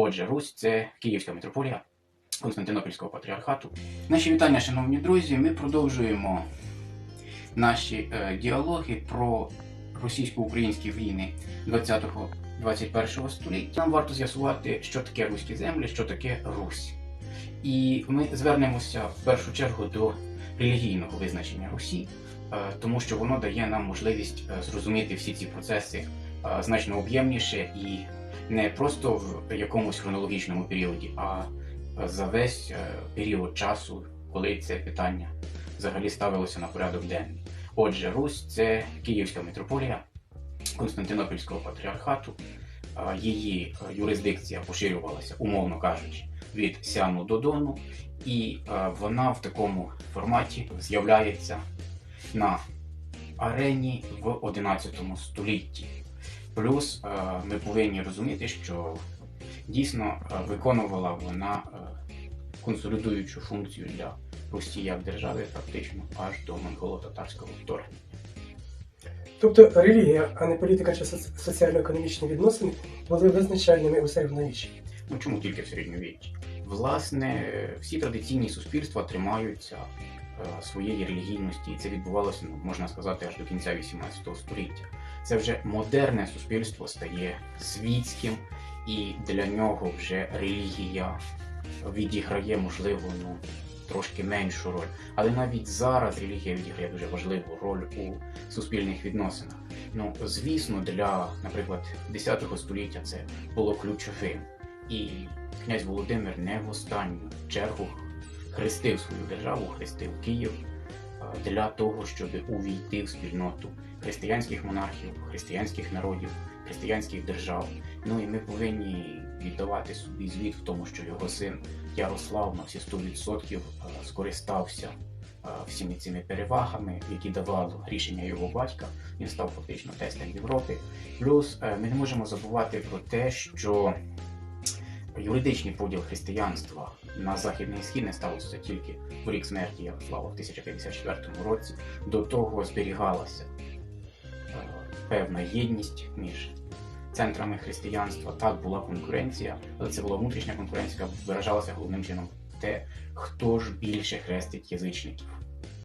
Отже, Русь це Київська митрополія Константинопольського патріархату. Наші вітання, шановні друзі. Ми продовжуємо наші е, діалоги про російсько-українські війни 20-21 століття. Нам варто з'ясувати, що таке руські землі, що таке Русь. І ми звернемося в першу чергу до релігійного визначення Русі, е, тому що воно дає нам можливість е, зрозуміти всі ці процеси е, значно об'ємніше і не просто в якомусь хронологічному періоді, а за весь е, період часу, коли це питання взагалі ставилося на порядок денний. Отже, Русь це Київська митрополія Константинопольського патріархату. Е, Її е, юрисдикція поширювалася, умовно кажучи, від Сіану до Дону, і вона в такому форматі з'являється на арені в 11 столітті. Плюс е, ми повинні розуміти, що дійсно е, виконувала вона е, консолідуючу функцію для Росії як держави, фактично аж до монголо-татарського вторгнення. Тобто релігія, а не політика чи соціально-економічні відносини були визначальними у середньовіччі. Ну чому тільки в середньовіччі? Власне, всі традиційні суспільства тримаються е, своєї релігійності, і це відбувалося, ну, можна сказати, аж до кінця 18 століття. Це вже модерне суспільство стає світським, і для нього вже релігія відіграє, можливо, ну, трошки меншу роль. Але навіть зараз релігія відіграє дуже важливу роль у суспільних відносинах. Ну, звісно, для, наприклад, 10 століття це було ключовим. І князь Володимир не в останню чергу хрестив свою державу, хрестив Київ для того, щоб увійти в спільноту християнських монархів, християнських народів, християнських держав. Ну і ми повинні віддавати собі звіт в тому, що його син Ярослав на всі 100% е, скористався всіми цими перевагами, які давало рішення його батька. Він став фактично тестом Європи. Плюс е, ми не можемо забувати про те, що юридичний поділ християнства на західний схід не сталося тільки в рік смерті Ярослава в 1054 році. До того зберігалася е, певна єдність між центрами християнства. Так була конкуренція, але це була внутрішня конкуренція, яка виражалася головним чином те, хто ж більше хрестить язичників.